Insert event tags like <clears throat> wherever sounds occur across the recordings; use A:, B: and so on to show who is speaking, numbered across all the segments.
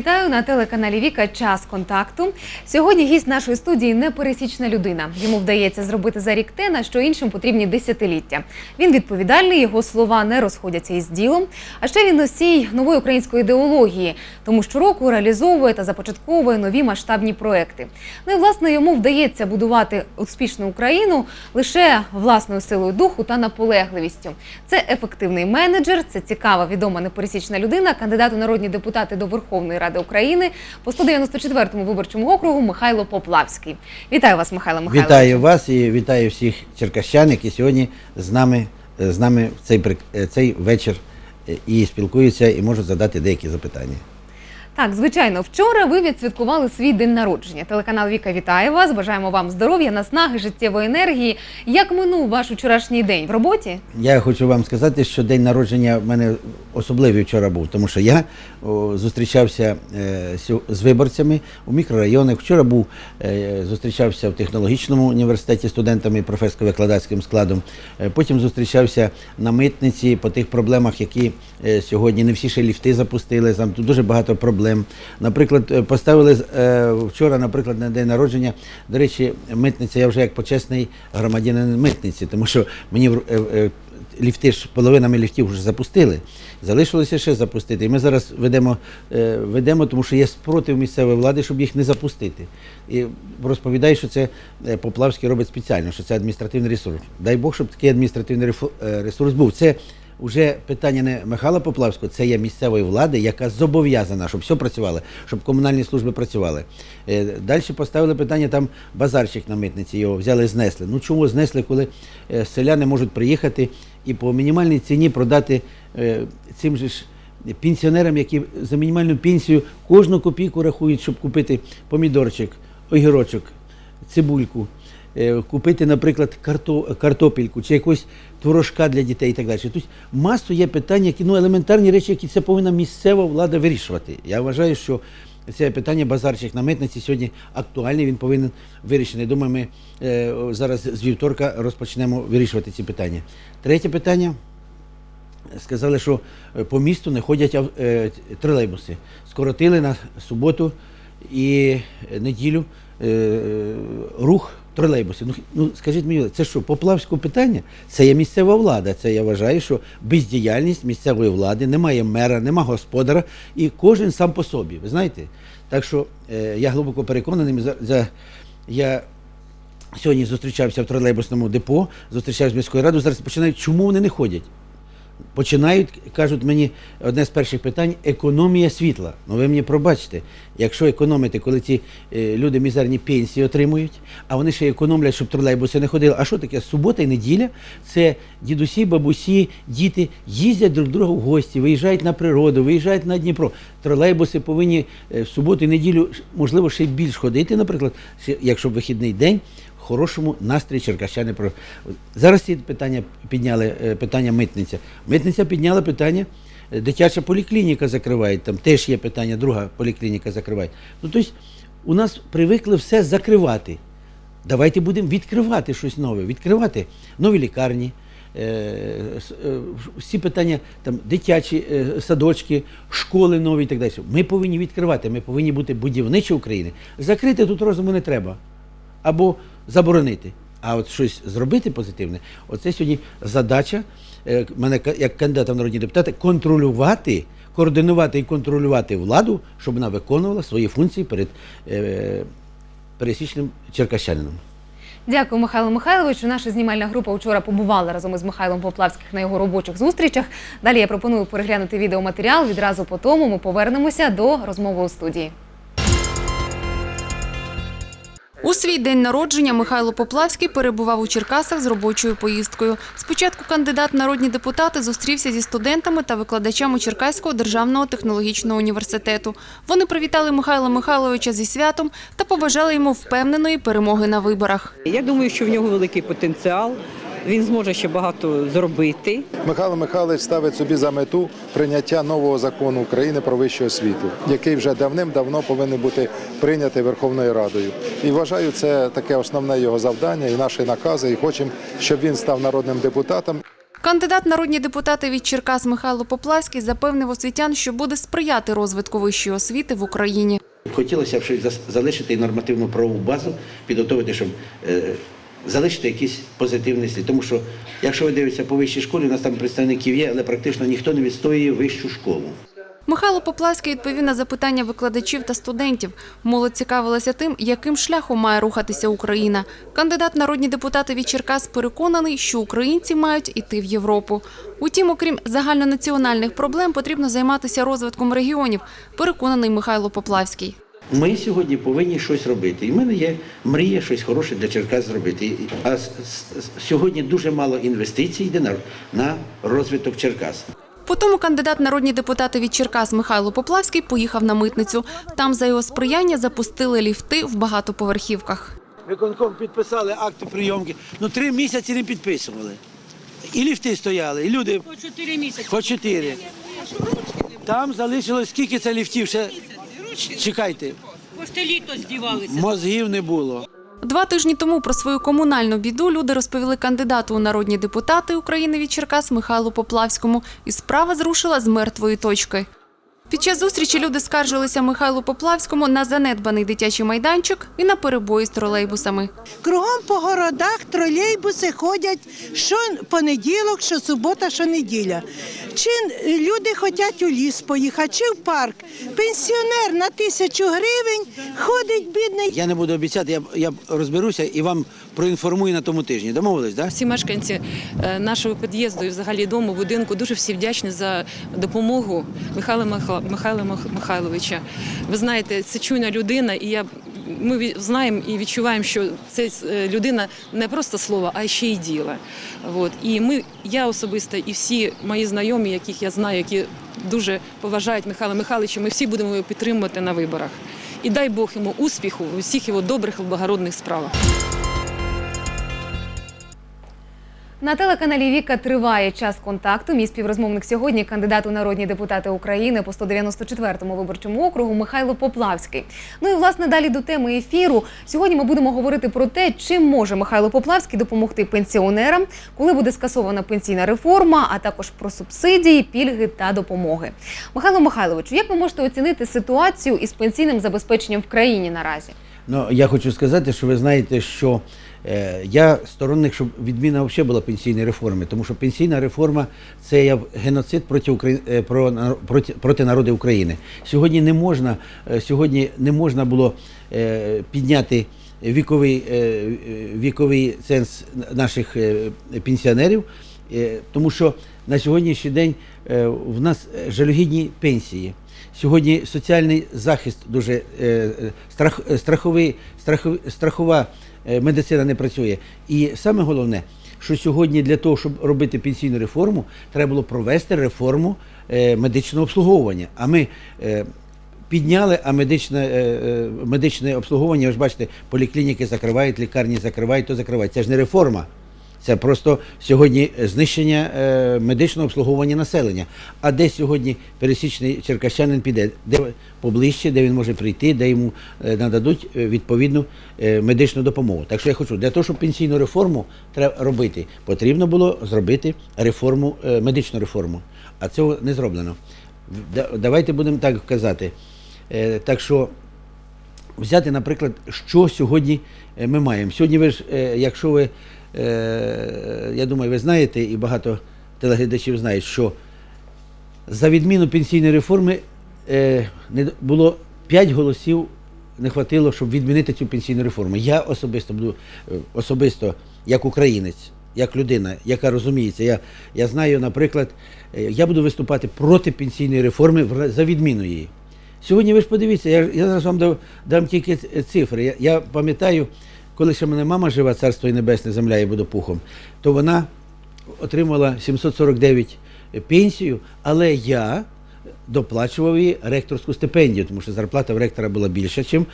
A: Вітаю на телеканалі Віка Час контакту. Сьогодні гість нашої студії непересічна людина. Йому вдається зробити за рік те, на що іншим потрібні десятиліття. Він відповідальний, його слова не розходяться із ділом. А ще він носій нової української ідеології, тому щороку реалізовує та започатковує нові масштабні проекти. Ну і власне йому вдається будувати успішну Україну лише власною силою духу та наполегливістю. Це ефективний менеджер, це цікава, відома непересічна людина, кандидат у народні депутати до Верховної Ради України по 194-му виборчому округу Михайло Поплавський. Вітаю вас, Михайло Михайлович.
B: Вітаю вас і вітаю всіх черкащан, які сьогодні з нами, з нами в цей, е, цей вечір е, і спілкуються, і можуть задати деякі запитання.
A: Так, звичайно, вчора ви відсвяткували свій день народження. Телеканал Віка вітає вас. Бажаємо вам здоров'я, наснаги, життєвої енергії. Як минув ваш вчорашній день в роботі?
B: Я хочу вам сказати, що день народження в мене особливий вчора був, тому що я о, зустрічався е, з виборцями у мікрорайонах. Вчора був е, зустрічався в технологічному університеті студентами професорсько-викладацьким складом. Е, потім зустрічався на митниці по тих проблемах, які е, сьогодні не всі ще ліфти запустили. Там дуже багато проблем. Наприклад, е, поставили е, вчора, наприклад, на день народження. До речі, митниця я вже як почесний громадянин митниці, тому що мені е, ліфти ж половинами ліфтів вже запустили. Залишилося ще запустити. І ми зараз ведемо, ведемо, тому що є спротив місцевої влади, щоб їх не запустити. І розповідаю, що це Поплавський робить спеціально, що це адміністративний ресурс. Дай Бог, щоб такий адміністративний ресурс був. Це вже питання не Михайла Поплавського, це є місцевої влади, яка зобов'язана, щоб все працювало, щоб комунальні служби працювали. Далі поставили питання, там базарчик на митниці його взяли, знесли. Ну чому знесли, коли е, селяни можуть приїхати і по мінімальній ціні продати е, цим же ж пенсіонерам, які за мінімальну пенсію кожну копійку рахують, щоб купити помідорчик, огірочок, цибульку, е, купити, наприклад, карто, картопельку чи якось творожка для дітей і так далі. Тобто масу є питань, які ну, елементарні речі, які це повинна місцева влада вирішувати. Я вважаю, що це питання базарчик на митниці сьогодні актуальний, він повинен вирішений. Думаю, ми е, зараз з вівторка розпочнемо вирішувати ці питання. Третє питання. Сказали, що е, по місту не ходять е, тролейбуси. Скоротили на суботу і неділю е, рух тролейбусів. Ну, ну скажіть мені, це що, поплавське питання? Це є місцева влада. Це я вважаю, що бездіяльність місцевої влади, немає мера, немає господара, і кожен сам по собі. Ви знаєте? Так що е, я глибоко переконаний, за, за, я сьогодні зустрічався в тролейбусному депо, зустрічався з міською радою, зараз починають, чому вони не ходять? Починають, кажуть мені, одне з перших питань економія світла. Ну ви мені пробачте, якщо економити, коли ці е, люди мізерні пенсії отримують, а вони ще економлять, щоб тролейбуси не ходили. А що таке? Субота і неділя це дідусі, бабусі, діти їздять друг друга в гості, виїжджають на природу, виїжджають на Дніпро. Тролейбуси повинні е, в суботу і неділю, можливо, ще й більш ходити, наприклад, якщо вихідний день хорошому настрої черкащани зараз ці питання підняли е, питання митниця. Митниця підняла питання. е, Дитяча поліклініка закриває, там теж є питання, друга поліклініка закриває. Ну тобто у нас привикли все закривати. Давайте будемо відкривати щось нове, відкривати нові лікарні, е, всі питання, там, дитячі садочки, школи нові і так далі. Ми повинні відкривати, ми повинні бути будівничі України. Закрити тут розуму не треба або заборонити. А от щось зробити позитивне, оце сьогодні задача е, мене як кандидата в народні депутати контролювати, координувати і контролювати владу, щоб вона виконувала свої функції перед е, пересічним черкащанином.
A: Дякую, Михайло Михайловичу. Наша знімальна група вчора побувала разом із Михайлом Поплавським на його робочих зустрічах. Далі я пропоную переглянути відеоматеріал. Відразу по тому ми повернемося до розмови у студії.
C: У свій день народження Михайло Поплавський перебував у Черкасах з робочою поїздкою. Спочатку кандидат народні депутати зустрівся зі студентами та викладачами Черкаського державного технологічного університету. Вони привітали Михайла Михайловича зі святом та побажали йому впевненої перемоги на виборах.
D: Я думаю, що в нього великий потенціал. Він зможе ще багато зробити.
E: Михайло Михайлович ставить собі за мету прийняття нового закону України про вищу освіту, який вже давним-давно повинен бути прийнятий Верховною Радою. І вважаю, це таке основне його завдання і наші накази. І хочемо, щоб він став народним депутатом.
C: Кандидат народні депутати від Черкас Михайло Поплавський запевнив освітян, що буде сприяти розвитку вищої освіти в Україні.
B: Хотілося б щось залишити нормативну правову базу, підготовити, щоб е, залишити якийсь позитивний слід. Тому що, якщо ви дивитеся по вищій школі, у нас там представників є, але практично ніхто не відстоює вищу школу.
C: Михайло Поплавський відповів на запитання викладачів та студентів. Молодь цікавилася тим, яким шляхом має рухатися Україна. Кандидат народні депутати від Черкас переконаний, що українці мають іти в Європу. Утім, окрім загальнонаціональних проблем, потрібно займатися розвитком регіонів. Переконаний Михайло Поплавський.
B: Ми сьогодні повинні щось робити. І в мене є мрія щось хороше для Черкас зробити. А сьогодні дуже мало інвестицій йде на, на розвиток Черкас.
C: Потім кандидат народні депутати від Черкас Михайло Поплавський поїхав на митницю. Там за його сприяння запустили ліфти в багатоповерхівках.
F: Виконком підписали акти прийомки. Ну три місяці не підписували. І ліфти стояли, і люди. По чотири місяці. По чотири. Там залишилось скільки це ліфтів? Ще чекайте,
G: Кошти літо здівалися.
F: мозгів не було.
C: Два тижні тому про свою комунальну біду люди розповіли кандидату у народні депутати України від Черкас Михайлу Поплавському, і справа зрушила з мертвої точки. Під час зустрічі люди скаржилися Михайлу Поплавському на занедбаний дитячий майданчик і на перебої з тролейбусами.
H: Кругом по городах тролейбуси ходять що понеділок, що субота, що неділя. Чи люди хочуть у ліс поїхати, чи в парк. Пенсіонер на тисячу гривень ходить бідний.
F: Я не буду обіцяти, я, я розберуся і вам проінформую на тому тижні. Домовились, так? Да?
G: Всі мешканці е, нашого під'їзду і взагалі дому, будинку дуже всі вдячні за допомогу Михайла Миха- Михайла Михайловича. Ви знаєте, це чуйна людина, і я ми знаємо і відчуваємо, що це е, людина не просто слова, а ще й діла. От. І ми, я особисто, і всі мої знайомі, яких я знаю, які дуже поважають Михайла Михайловича, ми всі будемо його підтримувати на виборах. І дай Бог йому успіху у всіх його добрих благородних справах.
A: На телеканалі Віка триває час контакту. Мій співрозмовник сьогодні кандидат у народні депутати України по 194-му виборчому округу Михайло Поплавський. Ну і власне далі до теми ефіру. Сьогодні ми будемо говорити про те, чим може Михайло Поплавський допомогти пенсіонерам, коли буде скасована пенсійна реформа, а також про субсидії, пільги та допомоги. Михайло Михайловичу, як ви можете оцінити ситуацію із пенсійним забезпеченням в країні наразі?
B: Ну, я хочу сказати, що ви знаєте, що я сторонник, щоб відміна взагалі була пенсійної реформи, тому що пенсійна реформа це геноцид проти, Украї... е, проти, проти народу України. Сьогодні не можна, е, сьогодні не можна було е, підняти віковий, е, е, віковий ценз наших е, пенсіонерів, е, тому що на сьогоднішній день е, в нас е, жалюгідні пенсії. Сьогодні соціальний захист дуже е, е, страх, е, страховий, страховий, страхова е, медицина не працює. І саме головне, що сьогодні для того, щоб робити пенсійну реформу, треба було провести реформу е, медичного обслуговування. А ми е, підняли, а медичне, е, е, медичне обслуговування, ви ж бачите, поліклініки закривають, лікарні закривають, то закривають. Це ж не реформа. Це просто сьогодні знищення е, медичного обслуговування населення. А де сьогодні пересічний черкащанин піде, де поближче, де він може прийти, де йому е, нададуть е, відповідну медичну допомогу. Так що я хочу, для того, щоб пенсійну реформу треба робити, потрібно було зробити реформу, медичну реформу. А цього не зроблено. Да- Давайте будемо так казати. Так що взяти, наприклад, що сьогодні ми маємо. Сьогодні ви ж, якщо ви, я думаю, ви знаєте, і багато телеглядачів знають, що за відміну пенсійної реформи е, було 5 голосів, не хватило, щоб відмінити цю пенсійну реформу. Я особисто буду е, особисто як українець, як людина, яка розуміється. Я, я знаю, наприклад, е, я буду виступати проти пенсійної реформи за відміну її. Сьогодні ви ж подивіться, я, я зараз вам дам, дам тільки цифри. Я, я пам'ятаю, коли ще мене мама жива, царство і небесне, земля і буде пухом, то вона отримала 749 пенсію, але я доплачував їй ректорську стипендію, тому що зарплата в ректора була більша, ніж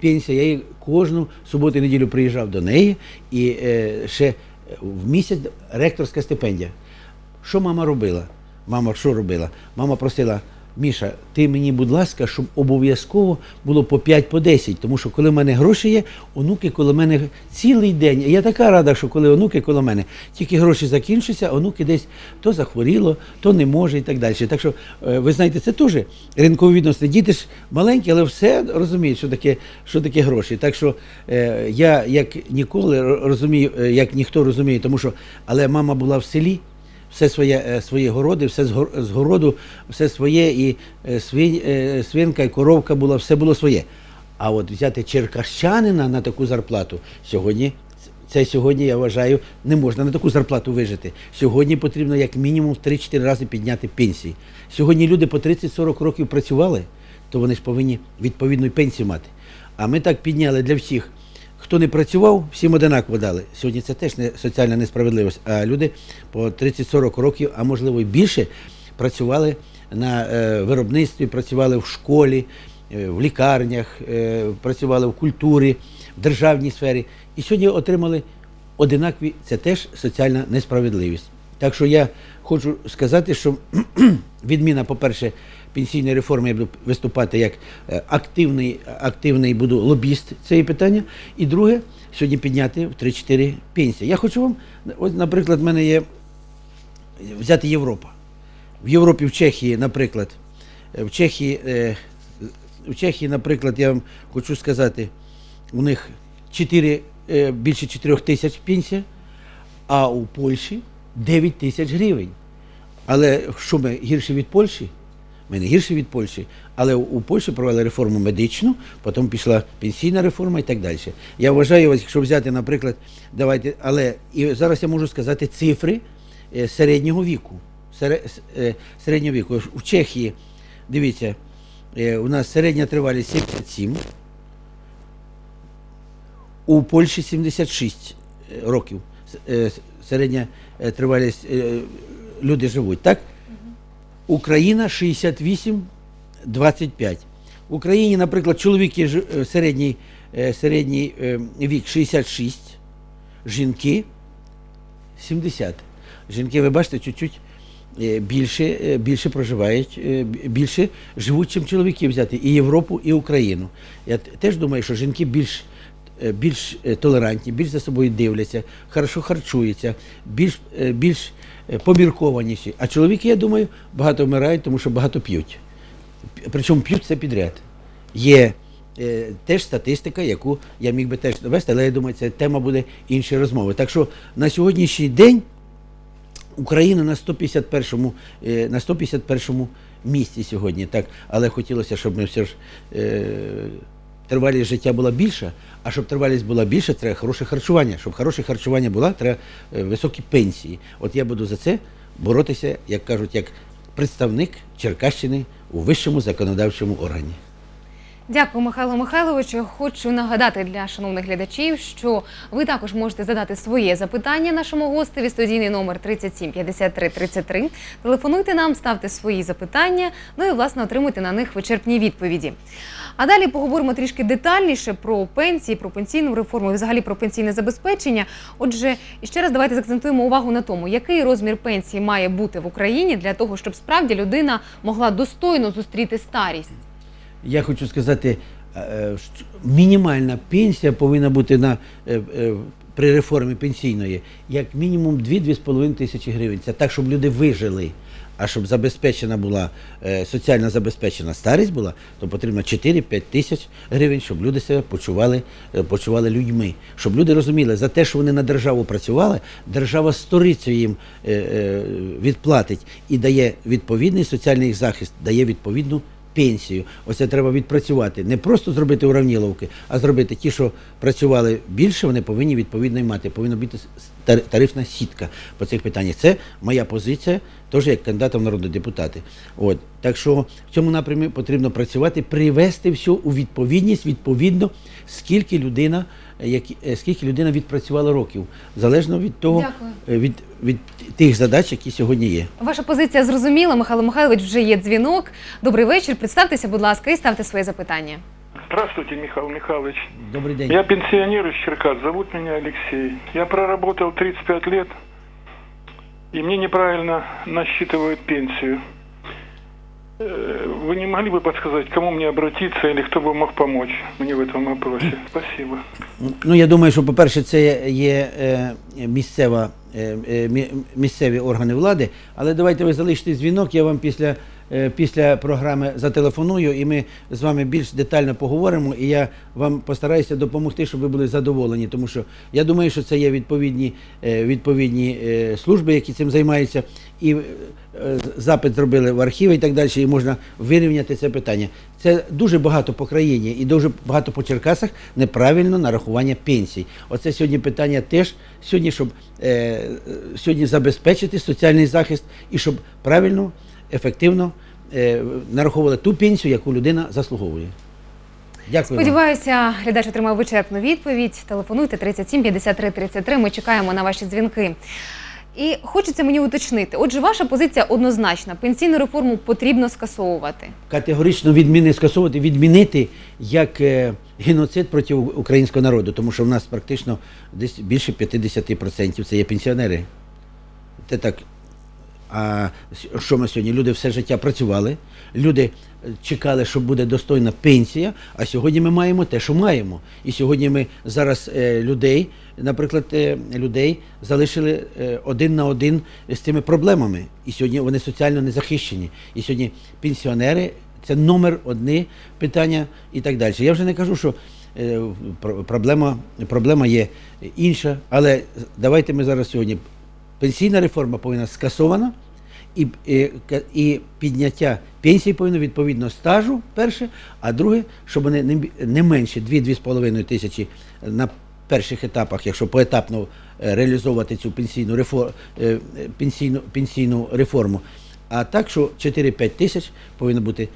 B: пенсія. Я їй кожну суботу і неділю приїжджав до неї і е, ще в місяць ректорська стипендія. Що мама робила? Мама що робила? Мама просила Міша, ти мені, будь ласка, щоб обов'язково було по 5 по 10, тому що коли в мене гроші є, онуки коло мене цілий день. Я така рада, що коли онуки коло мене, тільки гроші закінчаться, онуки десь то захворіло, то не може і так далі. Так що, е, ви знаєте, це теж ринкові відносини. Діти ж маленькі, але все розуміють, що таке, що таке гроші. Так що е, я як ніколи розумію, е, як ніхто розуміє, тому що але мама була в селі все своє, е, свої городи, все з городу, все своє, і е, свинь, е, свинка, і коровка була, все було своє. А от взяти черкащанина на таку зарплату сьогодні. Це сьогодні, я вважаю, не можна на таку зарплату вижити. Сьогодні потрібно як мінімум в 3-4 рази підняти пенсії. Сьогодні люди по 30-40 років працювали, то вони ж повинні відповідну пенсію мати. А ми так підняли для всіх. Хто не працював, всім одинаково дали. Сьогодні це теж не соціальна несправедливість. А люди по 30-40 років, а можливо і більше, працювали на е, виробництві, працювали в школі, е, в лікарнях, е, працювали в культурі, в державній сфері. І сьогодні отримали одинакові, це теж соціальна несправедливість. Так що я хочу сказати, що <clears throat> відміна, по-перше, пенсійної реформи я буду виступати як е, активний, активний буду лобіст цієї питання. І друге, сьогодні підняти в 3-4 пенсії. Я хочу вам, ось, наприклад, в мене є взяти Європа. В Європі, в Чехії, наприклад, е, в Чехії, е, в Чехії, наприклад, я вам хочу сказати, у них 4, е, більше 4 тисяч пенсія, а у Польщі 9 тисяч гривень. Але що ми гірші від Польщі? Ми не гірші від Польщі, але у у Польщі провели реформу медичну, потім пішла пенсійна реформа і так далі. Я вважаю, якщо взяти, наприклад, давайте, але і зараз я можу сказати цифри е, середнього віку. Е, Середнього віку. В Чехії, дивіться, е, у нас середня тривалість 77, у Польщі 76 років. Е, Середня е, тривалість е, люди живуть, так? Україна 68-25. В Україні, наприклад, чоловіки середній, середній вік 66, жінки 70. Жінки, ви бачите, чуть-чуть більше, більше проживають, більше живуть, чим чоловіки взяти і Європу, і Україну. Я теж думаю, що жінки більш, більш е, толерантні, більш за собою дивляться, хорошо харчуються, більш, е, більш е, поміркованіші. А чоловіки, я думаю, багато вмирають, тому що багато п'ють. Причому п'ють це підряд. Є е, теж статистика, яку я міг би теж довести, але я думаю, це тема буде іншої розмови. Так що на сьогоднішній день Україна на 151-му, е, на 151-му місці сьогодні, так, але хотілося, щоб ми все ж е, тривалість життя була більша, а щоб тривалість була більша, треба хороше харчування. Щоб хороше харчування було, треба е, високі пенсії. От я буду за це боротися, як кажуть, як представник Черкащини у вищому законодавчому органі.
A: Дякую, Михайло Михайловичу. Хочу нагадати для шановних глядачів, що ви також можете задати своє запитання нашому гостеві. Студійний номер 37 53 33. Телефонуйте нам, ставте свої запитання, ну і власне отримуйте на них вичерпні відповіді. А далі поговоримо трішки детальніше про пенсії, про пенсійну реформу і взагалі про пенсійне забезпечення. Отже, ще раз давайте закцентуємо увагу на тому, який розмір пенсії має бути в Україні для того, щоб справді людина могла достойно зустріти старість.
B: Я хочу сказати, е, е, мінімальна пенсія повинна бути на, е, при реформі пенсійної як мінімум 2-2,5 тисячі гривень. Це так, щоб люди вижили. А щоб забезпечена була соціально забезпечена старість була, то потрібно 4-5 тисяч гривень, щоб люди себе почували, почували людьми. Щоб люди розуміли, за те, що вони на державу працювали, держава сторицю їм відплатить і дає відповідний соціальний захист, дає відповідну пенсію. Оце треба відпрацювати. Не просто зробити уравніловки, а зробити ті, що працювали більше, вони повинні відповідно й мати. Повинна бути тарифна сітка по цих питаннях. Це моя позиція, теж як кандидата в народні депутати. От. Так що в цьому напрямі потрібно працювати, привести все у відповідність, відповідно, скільки людина, які- е, скільки людина відпрацювала років, залежно від того,
A: Дякую.
B: е, від, від тих задач, які сьогодні є.
A: Ваша позиція зрозуміла. Михайло Михайлович вже є дзвінок. Добрий вечір. Представтеся, будь ласка, і ставте своє запитання.
I: Здравствуйте, Михаил Михайлович.
B: Добрий день.
I: Я пенсионер из Черкас, зовут меня Алексей. Я проработал 35 лет, и мне неправильно насчитывают пенсию. Э, Вы не могли бы подсказать, к кому мне обратиться или кто бы мог помочь мне в этом вопросе? Спасибо.
B: Ну, я думаю, що, по-перше, це є е, місцева, е, е, мі- місцеві органи влади, але давайте ви залишите дзвінок, я вам після, е, після програми зателефоную, і ми з вами більш детально поговоримо, і я вам постараюся допомогти, щоб ви були задоволені, тому що я думаю, що це є відповідні, е, відповідні е, служби, які цим займаються, і е, запит зробили в архіви і так далі, і можна вирівняти це питання. Це дуже багато по країні і дуже багато по Черкасах неправильно нарахування пенсій. Оце сьогодні питання теж сьогодні, щоб е, е, сьогодні забезпечити соціальний захист і щоб правильно, ефективно е, нараховували ту пенсію, яку людина заслуговує. Дякую.
A: Сподіваюся, глядач отримав вичерпну відповідь. Телефонуйте 37 53 33. Ми чекаємо на ваші дзвінки. І хочеться мені уточнити. Отже, ваша позиція однозначна: пенсійну реформу потрібно скасовувати.
B: категорично відміни скасовувати, відмінити як е, геноцид проти українського народу, тому що в нас практично десь більше 50% це є пенсіонери. Це так. А що ми сьогодні? Люди все життя працювали, люди е, чекали, що буде достойна пенсія, а сьогодні ми маємо те, що маємо. І сьогодні ми зараз е, людей, наприклад, е, людей залишили один на один з цими проблемами. І сьогодні вони соціально не захищені. І сьогодні пенсіонери це номер одне питання і так далі. Я вже не кажу, що проблема, проблема є інша, але давайте ми зараз сьогодні пенсійна реформа повинна скасована, і, і, і підняття пенсії повинно відповідно стажу, перше, а друге, щоб вони не, не менше 2-2,5 тисячі на перших етапах, якщо поетапно е, реалізовувати цю пенсійну, рефор, е, е, пенсійну, пенсійну реформу. А так, що 4-5 тисяч повинно бути,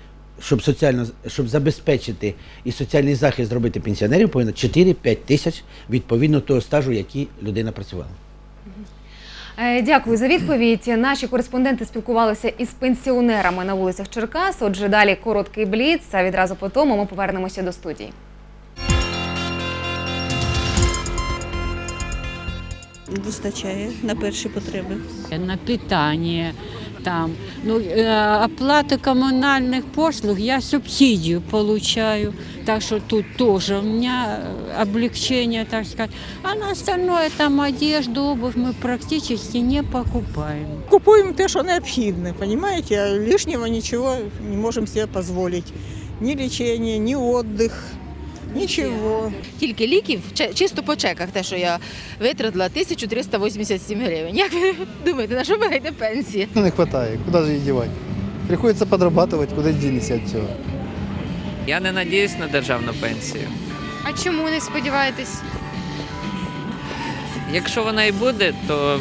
B: щоб соціально щоб забезпечити і соціальний захист зробити пенсіонерів, повинно 4-5 тисяч відповідно того стажу, який людина працювала.
A: Е, Дякую за відповідь. Наші кореспонденти спілкувалися із пенсіонерами на вулицях Черкас. Отже, далі короткий бліц. А відразу по тому ми повернемося до студії.
J: Вистачає на перші потреби.
K: на питание, там, ну, э, оплата коммунальных послуг, я субсидию получаю, так что тут тоже у меня э, облегчение, так сказать. А на остальное, там, одежду, обувь мы практически не покупаем.
J: Купуємо те, що необхідне, розумієте? А лишнього нічого не можемо собі дозволити. Ні лічення, ні віддих, нічого.
L: Тільки ліків, чисто по чеках, те, що я витратила 1387 гривень. Як ви <laughs> думаєте, на що мене йде пенсія?
M: Ну, не хватает. Куда же ее девать? Приходится подрабатывать, куда денешься от всего.
N: Я не надіюсь на державну пенсію.
L: А чому не сподіваєтесь?
N: Якщо вона і буде, то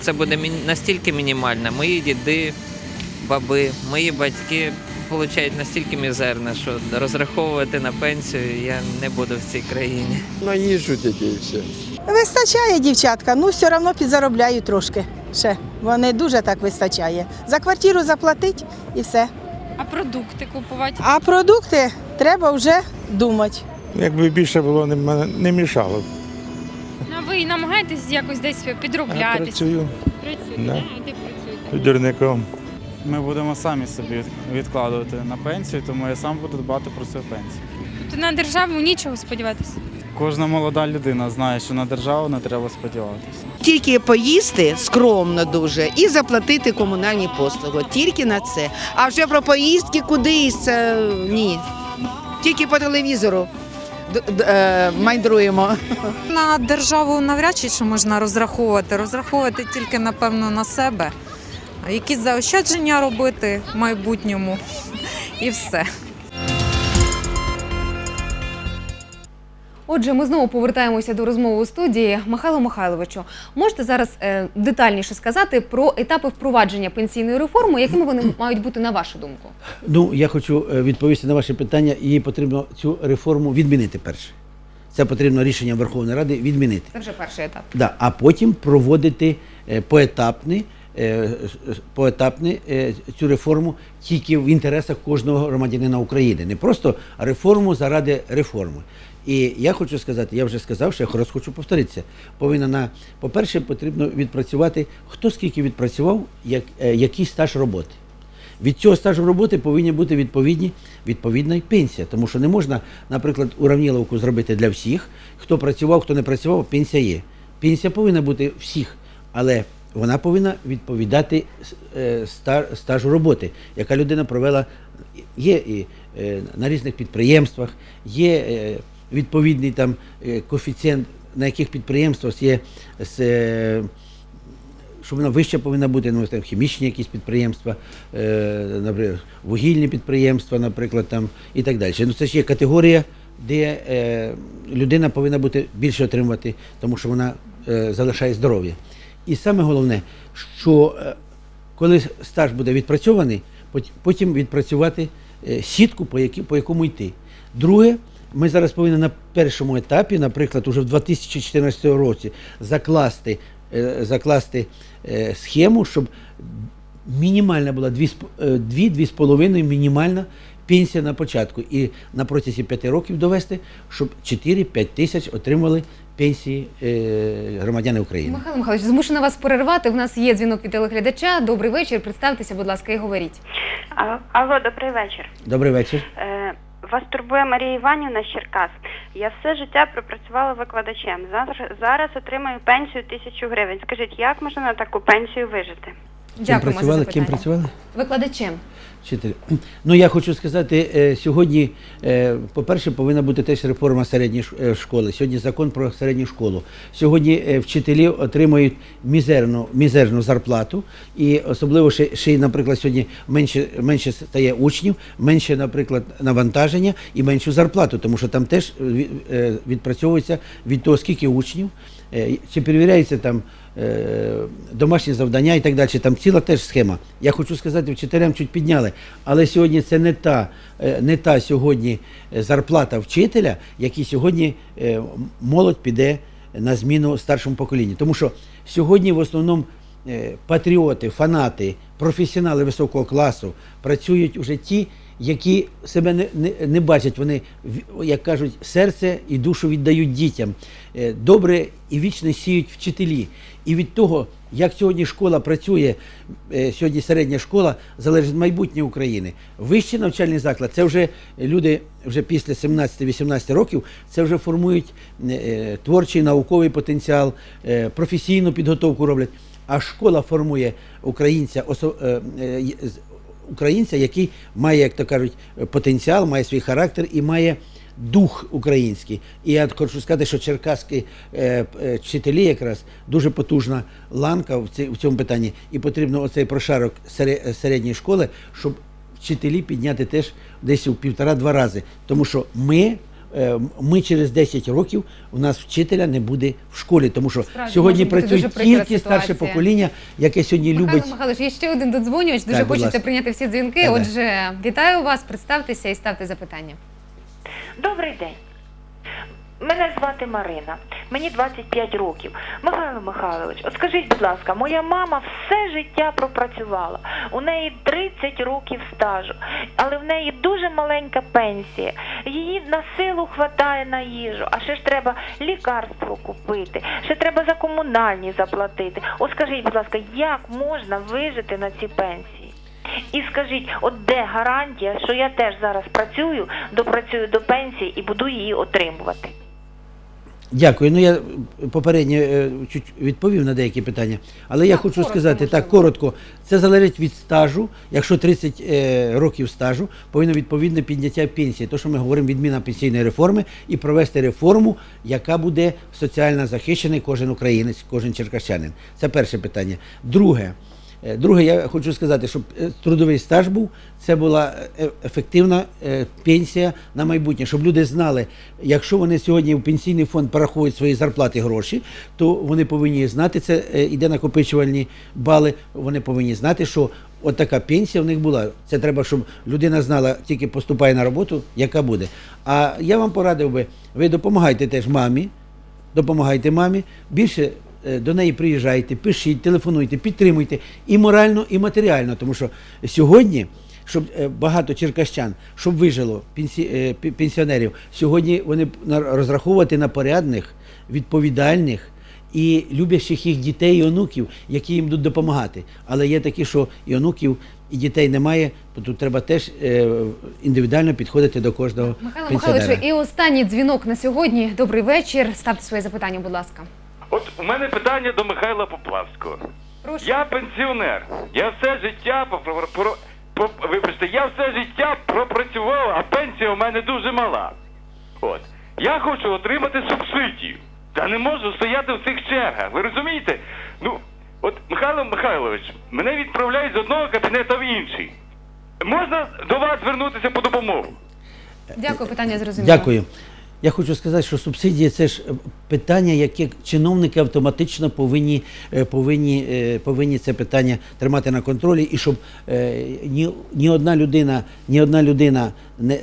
N: це буде настільки мінімальна. Мої діди, баби, мої батьки получають настільки мізерне, що розраховувати на пенсію я не буду в цій країні.
M: Наїжджу тільки і все.
J: Вистачає, дівчатка, ну все одно підзаробляю трошки. Ще. Вони дуже так вистачає. За квартиру заплатить і все.
L: А продукти купувати?
J: А продукти треба вже думати.
M: Якби більше було, не, не мішало. б.
L: Ну, а ви намагаєтесь якось десь підроблятись?
M: працюю
L: Працюєте,
M: Да.
L: да? А де працюєте?
M: дурником.
O: Ми будемо самі собі відкладувати на пенсію, тому я сам буду дбати про свою пенсію.
L: Тобто на державу нічого сподіватися?
O: Кожна молода людина знає, що на державу не треба сподіватися.
J: Тільки поїсти скромно дуже і заплатити комунальні послуги. Тільки на це. А вже про поїздки кудись це ні. Тільки по телевізору е, майдруємо.
K: На державу навряд чи що можна розраховувати. Розраховувати тільки, напевно, на себе. Якісь заощадження робити в майбутньому і все.
A: Отже, ми знову повертаємося до розмови у студії. Михайло Михайловичу, можете зараз е, детальніше сказати про етапи впровадження пенсійної реформи, якими вони мають бути на вашу думку?
B: Ну, я хочу е, відповісти на ваше питання. Її потрібно цю реформу відмінити перше. Це потрібно рішення Верховної Ради відмінити.
A: Це вже перший етап.
B: Да, а потім проводити е, поетапний, е, с- поетапний е, цю реформу тільки в інтересах кожного громадянина України. Не просто реформу заради реформи. І я хочу сказати, я вже сказав, що я раз хочу повторитися. Повинна на, по-перше, потрібно відпрацювати, хто скільки відпрацював, як, е, який стаж роботи. Від цього стажу роботи повинні бути відповідні, відповідна й пенсія. Тому що не можна, наприклад, уравніловку зробити для всіх. Хто працював, хто не працював, пенсія є. Пенсія повинна бути всіх, але вона повинна відповідати е, стажу роботи, яка людина провела. Є і е, на різних підприємствах, є е, відповідний там коефіцієнт, на яких підприємствах є що вона вища повинна бути, ну, там, хімічні якісь підприємства, наприклад, вугільні підприємства, наприклад, там, і так далі. Ну, це ж є категорія, де людина повинна бути більше отримувати, тому що вона залишає здоров'я. І саме головне, що е, коли стаж буде відпрацьований, потім відпрацювати е, сітку, по, які, по якому йти. Друге, ми зараз повинні на першому етапі, наприклад, уже в 2014 році закласти, е, закласти схему, щоб мінімальна була 2-2,5 мінімальна пенсія на початку. І на протязі 5 років довести, щоб 4-5 тисяч отримали пенсії е, громадяни України.
A: Михайло Михайлович, змушена вас перервати. У нас є дзвінок від телеглядача. Добрий вечір. Представтеся, будь ласка, і говоріть.
P: Алло, добрий вечір.
B: Добрий вечір.
P: Е, вас турбує Марія Іванівна з Черкас. Я все життя пропрацювала викладачем. Зараз, зараз отримую пенсію тисячу гривень. Скажіть, як можна на таку пенсію вижити?
A: Дякуємо за
B: працювали? Ким працювали?
A: Викладачем.
B: Вчитель. Ну я хочу сказати, е, сьогодні, е, по-перше, повинна бути теж реформа середньої е, школи. Сьогодні закон про середню школу. Сьогодні вчителі отримують мізерну, мізерну зарплату, і особливо ще, ще наприклад, сьогодні менше, менше стає учнів, менше, наприклад, навантаження і меншу зарплату, тому що там теж від- відпрацьовується від того, скільки учнів, чи перевіряється там домашні завдання і так далі. Там ціла теж схема. Я хочу сказати, вчителям чуть підняли, але сьогодні це не та, е, не та сьогодні е, зарплата вчителя, який сьогодні е, молодь піде на зміну старшому поколінню. Тому що сьогодні в основному е, патріоти, фанати, професіонали високого класу працюють уже ті, які себе не, не, не бачать, вони, як кажуть, серце і душу віддають дітям. Е, Добре і вічно сіють вчителі. І від того, як сьогодні школа працює, е, сьогодні середня школа, залежить майбутнє України. Вищий навчальний заклад це вже люди вже після 17-18 років, це вже формують е, творчий науковий потенціал, професійну підготовку роблять. А школа формує українця, українця, який має, як то кажуть, потенціал, має свій характер і має дух український. І я хочу сказати, що черкаські е, е, вчителі якраз дуже потужна ланка в, ці- в цьому питанні. І потрібно оцей прошарок середньої школи, щоб вчителі підняти теж десь у півтора-два рази. Тому що ми. Е, Ми через 10 років у нас вчителя не буде в школі, тому що
A: Справді,
B: сьогодні працює тільки старше покоління, яке сьогодні
A: Михайло
B: любить
A: Михайлович, є ще один додзвонювач. Дуже
B: Так,
A: хочеться
B: ласка.
A: прийняти всі дзвінки.
B: Так, так.
A: Отже, вітаю вас, представтеся і ставте запитання.
Q: Добрий день. Мене звати Марина. Мені 25 років. Михайло Михайлович, от скажіть, будь ласка, моя мама все життя пропрацювала. У неї 30 років стажу, але в неї дуже маленька пенсія. Її на силу хватає на їжу, а ще ж треба лікарство купити, ще треба за комунальні заплатити. От скажіть, будь ласка, як можна вижити на ці пенсії? І скажіть, от де гарантія, що я теж зараз працюю, допрацюю до пенсії і буду її отримувати?
B: Дякую. Ну я попередньо е, чуть відповів на деякі питання, але я хочу сказати так коротко. Це залежить від стажу. Якщо 30 е, років стажу, повинно відповідне підняття пенсії. То, що ми говоримо, відміна пенсійної реформи і провести реформу, яка буде соціально захищений кожен українець, кожен черкащанин. Це перше питання. Друге. Е, Друге, я хочу сказати, щоб е, трудовий стаж був, це була е, ефективна пенсія на майбутнє, щоб люди знали, якщо вони сьогодні в пенсійний фонд порахують свої зарплати гроші, то вони повинні знати, це іде накопичувальні бали, вони повинні знати, що от така пенсія в них була. Це треба, щоб людина знала, тільки поступає на роботу, яка буде. А я вам порадив би, ви допомагайте теж мамі, допомагайте мамі, більше до неї приїжджайте, пишіть, телефонуйте, підтримуйте і морально, і матеріально. Тому що сьогодні, щоб е, багато черкащан, щоб вижило пенсі, е, пенсіонерів, сьогодні вони розраховувати на порядних, відповідальних і люблячих їх дітей і онуків, які їм будуть допомагати. Але є такі, що і онуків, і дітей немає, то тут треба теж е, індивідуально підходити до кожного
A: Михайло
B: пенсіонера.
A: Михайловичу, і останній дзвінок на сьогодні. Добрий вечір. Ставте своє запитання, будь ласка.
R: От у мене питання до Михайла Поплавського.
A: Прошу.
R: Я пенсіонер. Я все життя попро- про, по- вибачте, я все життя пропрацював, а пенсія у мене дуже мала. От. Я хочу отримати субсидію. Та не можу стояти в цих чергах. Ви розумієте? Ну, от Михайло Михайлович, мене відправляють з одного кабінету в інший. Можна до вас звернутися по допомогу?
A: Дякую, питання зрозуміло.
B: Дякую. Я хочу сказати, що субсидії це ж е, питання, яке чиновники автоматично повинні, е, повинні, е, повинні це питання тримати на контролі, і щоб ні, ні одна людина, ні одна людина не,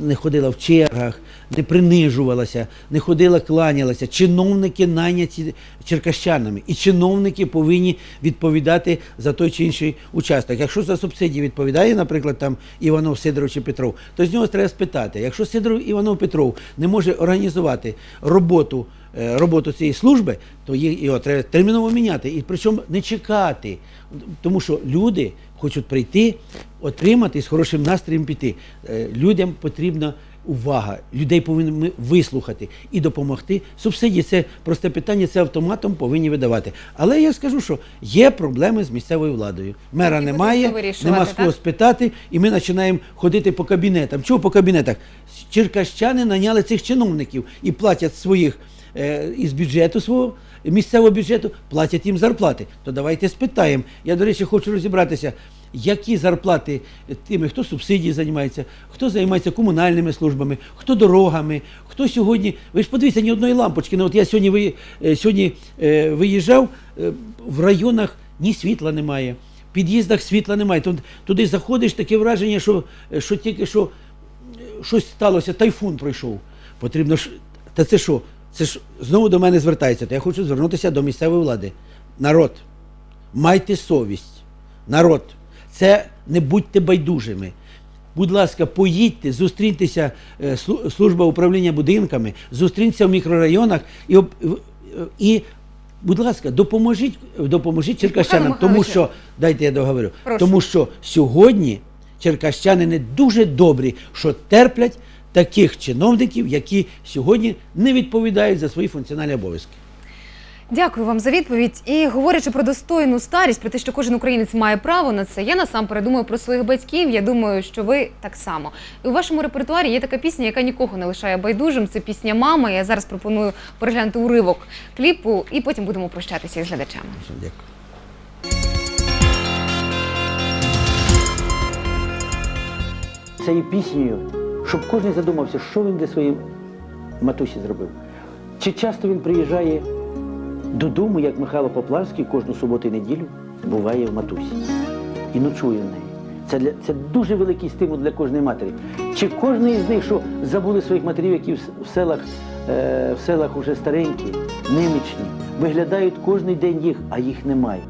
B: не ходила в чергах, не принижувалася, не ходила, кланялася. Чиновники найняті черкащанами, і чиновники повинні відповідати за той чи інший участок. Якщо за субсидії відповідає, наприклад, там Іванов Сидоров чи Петров, то з нього треба спитати. Якщо Сидоров Іванов Петров не може організувати роботу, е, роботу цієї служби, то його треба терміново міняти. І причому не чекати. Тому що люди хочуть прийти, отримати і з хорошим настроєм піти. Е, Людям потрібна увага. Людей повинні вислухати і допомогти. Субсидії це просте питання, це автоматом повинні видавати. Але я скажу, що є проблеми з місцевою владою. Мера
A: і
B: немає, нема з кого спитати, і ми починаємо ходити по кабінетам. Чого по кабінетах? Черкащани наняли цих чиновників і платять своїх е, із бюджету свого місцевого бюджету, платять їм зарплати. То давайте спитаємо. Я, до речі, хочу розібратися. Які зарплати тими, хто субсидії займається, хто займається комунальними службами, хто дорогами, хто сьогодні. Ви ж подивіться, ні одної лампочки. Ну, от я сьогодні, ви, е, сьогодні е, виїжджав, е, в районах ні світла немає, в під'їздах світла немає. Туди, туди заходиш, таке враження, що, що тільки що е, щось сталося, тайфун пройшов. Потрібно ж. Та це що? Це ж знову до мене звертається. То я хочу звернутися до місцевої влади. Народ, майте совість. Народ, це не будьте байдужими. Будь ласка, поїдьте, зустріньтеся, е, служба управління будинками, зустріньтеся в мікрорайонах і, і будь ласка, допоможіть, допоможіть черкащанам, тому що, дайте я договорю,
A: Прошу.
B: тому що сьогодні черкащани дуже добрі, що терплять таких чиновників, які сьогодні не відповідають за свої функціональні обов'язки.
A: Дякую вам за відповідь. І говорячи про достойну старість, про те, що кожен українець має право на це, я насамперед думаю про своїх батьків. Я думаю, що ви так само. І у вашому репертуарі є така пісня, яка нікого не лишає байдужим. Це пісня Мама. Я зараз пропоную переглянути уривок кліпу, і потім будемо прощатися із глядачами.
B: Дякую. Цією піснею, щоб кожен задумався, що він для своєї матусі зробив. Чи часто він приїжджає додому, як Михайло Поплавський, кожну суботу і неділю буває в матусі і ночує в неї. Це, для, це дуже великий стимул для кожної матері. Чи кожний з них, що забули своїх матерів, які в, в селах, е, в селах уже старенькі, немічні, виглядають кожен день їх, а їх немає.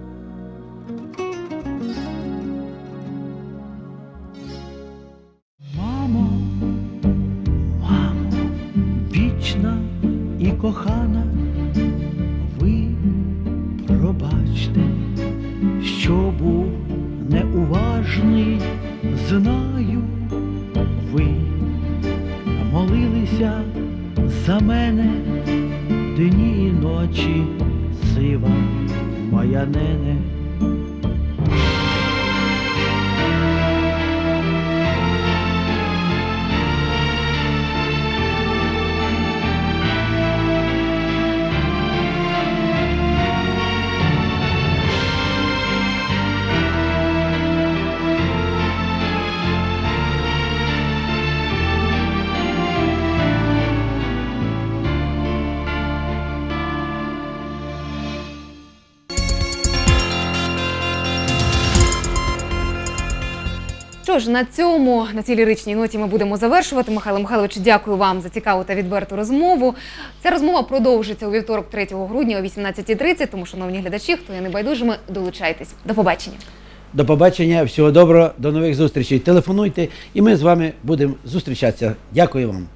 A: Що ж, на цьому на цій ліричній ноті ми будемо завершувати. Михайло Михайлович, дякую вам за цікаву та відверту розмову. Ця розмова продовжиться у вівторок, 3 грудня о 18.30, Тому, шановні глядачі, хто є небайдужими, долучайтесь. До побачення.
B: До побачення, всього доброго, до нових зустрічей. Телефонуйте, і ми з вами будемо зустрічатися. Дякую вам.